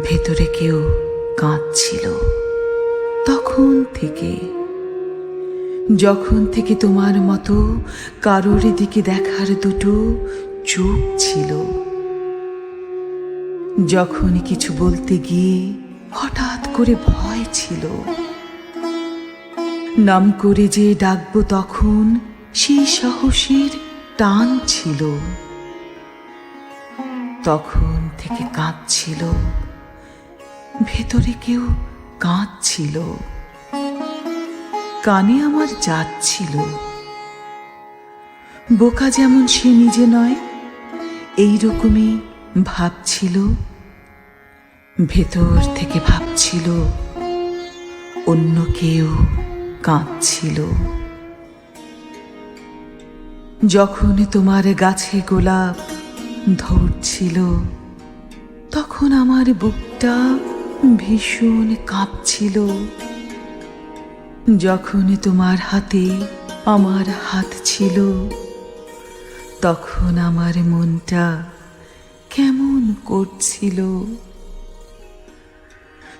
ভেতরে কেউ কাঁদছিল। তখন থেকে, যখন থেকে তোমার মতো কারোর দিকে দেখার দুটো চোখ ছিল, যখন কিছু বলতে গিয়ে হঠাৎ করে ভয় ছিল। নাম করে যে ডাকবো তখন সেই সাহসের টান ছিল। তখন থেকে কাঁদছিল। ভেতরে কেউ কাঁদছিল। কানে আমার যাচ্ছিল বোকা যেমন সে নিজে নয় এই রকমই ভাবছিল ভেতর থেকে ভাবছিল অন্য কেউ কাঁদছিল। যখন তোমার গাছে গোলাপ ধরছিল, তখন আমার বুকটা ভীষণ কাঁপছিল। যখন তোমার হাতে আমার হাত ছিল, তখন আমার মনটা কেমন করছিল।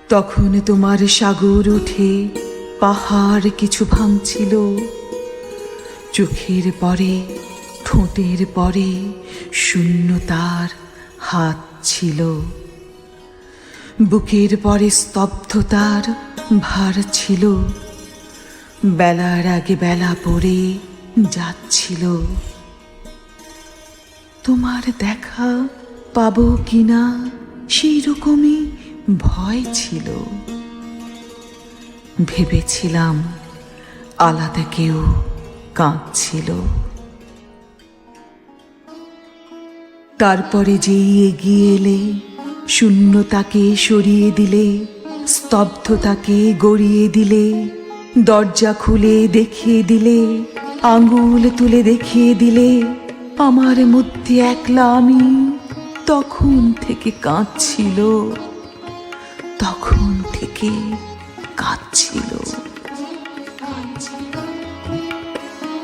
তখন তোমার সাগর উঠে পাহাড় কিছু ভাঙছিল। চোখের পরে, ঠোঁটের পরে শূন্যতার হাত ছিল। বুকের পরে স্তব্ধতার ভার ছিল। বেলার আগে বেলা পড়ে যাচ্ছিল। তোমার দেখা পাবো কিনা সেই রকমই ভয় ছিল। ভেবেছিলাম আলাদা কেউ কাঁদছিল। তারপরে যেই এগিয়ে এলে শূন্যতাকে সরিয়ে দিলে, স্তব্ধতাকে গড়িয়ে দিলে, দরজা খুলে দেখিয়ে দিলে, আঙুল তুলে দেখিয়ে দিলে, আমার মধ্যে একলা আমি তখন থেকে কাঁদছিল, তখন থেকে কাঁদছিল।